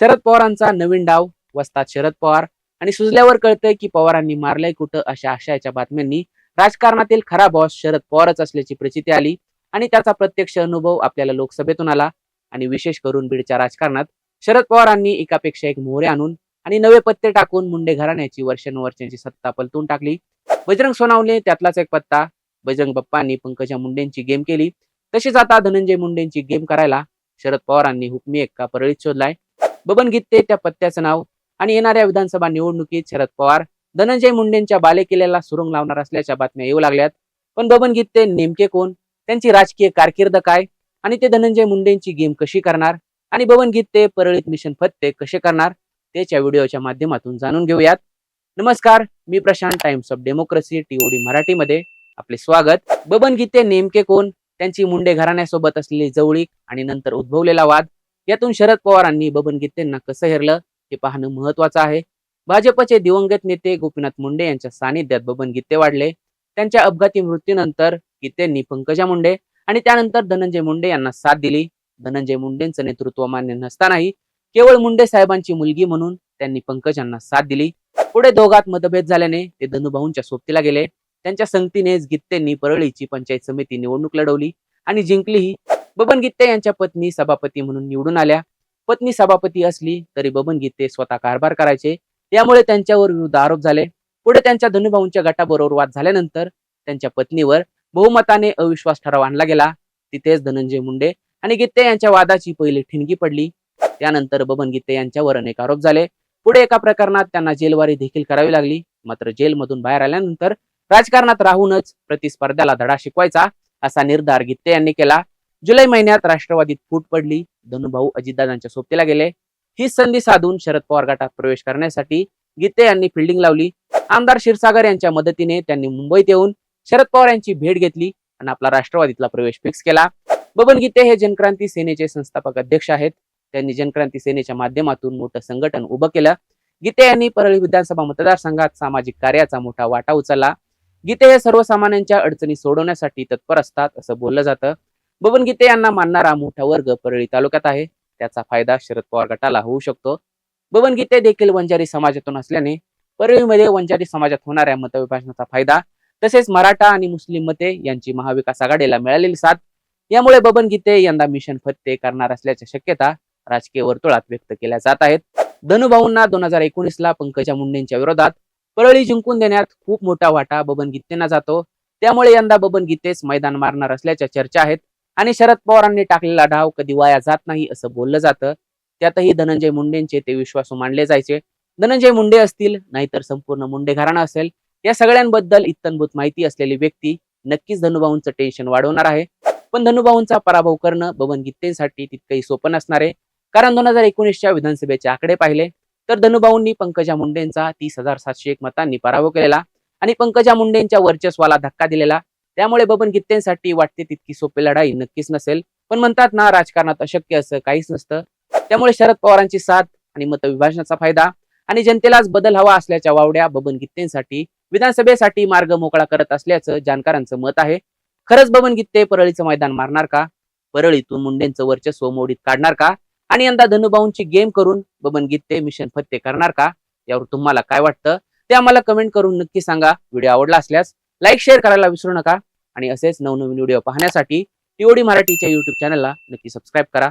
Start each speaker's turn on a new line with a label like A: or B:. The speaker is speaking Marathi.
A: शरद पवारांचा नवीन डाव वसतात शरद पवार. आणि सुजल्यावर कळतंय की पवारांनी मारलंय कुठं अशा आशयाच्या बातम्यांनी. राजकारणातील खरा बॉस शरद पवारच असल्याची प्रचिती आली आणि त्याचा प्रत्यक्ष अनुभव आपल्याला लोकसभेतून आला. आणि विशेष करून बीडच्या राजकारणात शरद पवारांनी एकापेक्षा एक मोहरे आणून आणि नवे पत्ते टाकून मुंडे घराण्याची वर्षानुवर्षांची सत्ता पलटून टाकली. बजरंग सोनावणे त्यातलाच एक पत्ता. बजरंग बाप्पांनी पंकजा मुंडेंची गेम केली. तसेच आता धनंजय मुंडेंची गेम करायला शरद पवारांनी हुकमी एक्का परळीत शोधलाय. बबन गीते त्या पत्त्याचं नाव आणि येणाऱ्या विधानसभा निवडणुकीत शरद पवार धनंजय मुंडेंच्या बालेकिल्ल्याला सुरुंग लावणार असल्याच्या बातम्या येऊ लागल्यात. पण बबन गीते नेमके कोण? त्यांची राजकीय कारकीर्द काय? आणि ते धनंजय मुंडेंची गेम कशी करणार? आणि बबन गीते परळीत मिशन फत्ते कसे करणार? त्याच्या व्हिडिओच्या माध्यमातून जाणून घेऊयात. नमस्कार मी Prashant times of democracy TOD मराठीमध्ये आपले स्वागत. बबन गीते नेमके कोण? त्यांची मुंडे घराण्यासोबत असलेली जवळीक आणि नंतर उद्भवलेला वाद. यातून शरद पवारांनी बबन गीतेंना कसं हेरलं हे पाहणं महत्वाचं आहे. भाजपचे दिवंगत नेते गोपीनाथ मुंडे यांच्या सानिध्यात बबन गीते वाढले. त्यांच्या अपघाती मृत्यूनंतर गीतेंनी पंकजा मुंडे आणि त्यानंतर धनंजय मुंडे यांना साथ दिली. धनंजय मुंडेंचं नेतृत्व मान्य नसतानाही केवळ मुंडे साहेबांची मुलगी म्हणून त्यांनी पंकजांना साथ दिली. पुढे दोघात मतभेद झाल्याने ते धनुभाऊंच्या सोबतीला गेले. त्यांच्या संगतीनेच गित्तेंनी परळीची पंचायत समिती निवडणूक लढवली आणि जिंकलीही. बबन गित्ते यांच्या पत्नी सभापती म्हणून निवडून आल्या. पत्नी सभापती असली तरी बबन गित्ते स्वतः कारभार करायचे. यामुळे त्यांच्यावर विरुद्ध आरोप झाले. पुढे त्यांच्या धनुभाऊंच्या गटाबरोबर वाद झाल्यानंतर त्यांच्या पत्नीवर बहुमताने अविश्वास ठराव आणला गेला. तिथेच धनंजय मुंडे आणि गित्ते यांच्या वादाची पहिली ठिणगी पडली. त्यानंतर बबन गित्ते यांच्यावर अनेक आरोप झाले. पुढे एका प्रकरणात त्यांना जेलवारी देखील करावी लागली. मात्र जेलमधून बाहेर आल्यानंतर राजकारणात राहूनच प्रतिस्पर्ध्याला धडा शिकवायचा असा निर्धार गित्ते यांनी केला. जुलै महिन्यात राष्ट्रवादीत फूट पडली. धनुभाऊ अजितदादांच्या सोबतीला गेले. ही संधी साधून शरद पवार गटात प्रवेश करण्यासाठी गीते यांनी फिल्डिंग लावली. आमदार क्षीरसागर यांच्या मदतीने त्यांनी मुंबईत येऊन शरद पवार यांची भेट घेतली आणि आपला राष्ट्रवादीतला प्रवेश फिक्स केला. बबन गीते हे जनक्रांती सेनेचे संस्थापक अध्यक्ष आहेत. त्यांनी जनक्रांती सेनेच्या माध्यमातून मोठं संघटन उभं केलं. गीते यांनी परळी विधानसभा मतदारसंघात सामाजिक कार्याचा मोठा वाटा उचलला. गीते हे सर्वसामान्यांच्या अडचणी सोडवण्यासाठी तत्पर असतात असं बोललं जातं. बबन गीते यांना मानणारा मोठा वर्ग परळी तालुक्यात आहे. त्याचा फायदा शरद पवार गटाला होऊ शकतो. बबन गीते देखील वंजारी समाजातून असल्याने परळीमध्ये वंजारी समाजात होणाऱ्या मतविभाजनाचा फायदा तसेच मराठा आणि मुस्लिम मते यांची महाविकास आघाडीला मिळालेली साथ यामुळे बबन गीते यंदा मिशन फत्ते करणार असल्याच्या शक्यता राजकीय वर्तुळात व्यक्त केल्या जात आहेत. धनुभाऊंना दोन हजार एकोणीस ला पंकजा मुंडेंच्या विरोधात परळी जिंकून देण्यात खूप मोठा वाटा बबन गीतेंना जातो. त्यामुळे यंदा बबन गीतेच मैदान मारणार असल्याच्या चर्चा आहेत. आणि शरद पवारांनी टाकलेला डाव कधी वाया जात नाही असं बोललं जातं. त्यातही धनंजय मुंडेंचे ते विश्वासू मानले जायचे. धनंजय मुंडे असतील नाहीतर संपूर्ण मुंडे घराणा असेल या सगळ्यांबद्दल इतनभूत माहिती असलेली व्यक्ती नक्कीच धनुभाऊंचं टेन्शन वाढवणार आहे. पण धनुभाऊंचा पराभव करणं बबन गीतेंसाठी तितकंही सोपं नसणार आहे. कारण दोन हजार एकोणीसच्या विधानसभेचे आकडे पाहिले तर धनुभाऊंनी पंकजा मुंडेंचा तीस हजार सातशे एक मतांनी पराभव केलेला आणि पंकजा मुंडेंच्या वर्चस्वाला धक्का दिलेला. त्यामुळे बबन गित्तेंसाठी वाटते तितकी सोपी लढाई नक्कीच नसेल. पण म्हणतात ना राजकारणात अशक्य असं काहीच नसतं. त्यामुळे शरद पवारांची साथ आणि मतविभाजनाचा फायदा आणि जनतेलाच बदल हवा असल्याच्या वावड्या बबन गीतेंसाठी विधानसभेसाठी मार्ग मोकळा करत असल्याचं जाणकारांचं मत आहे. खरंच बबन गीते परळीचं मैदान मारणार का? परळीतून मुंडेंचं वर्चस्व मोडीत काढणार का? आणि यंदा धनुभाऊंची गेम करून बबन गीते मिशन फत्ते करणार का? यावर तुम्हाला काय वाटतं? ते आम्हाला कमेंट करून नक्की सांगा. व्हिडिओ आवडला असल्यास लाईक शेअर करायला विसरू नका. आणि असेच नवनवीन व्हिडिओ पाहण्यासाठी टीओडी मराठीच्या युट्यूब चॅनलला नक्की सबस्क्राईब करा.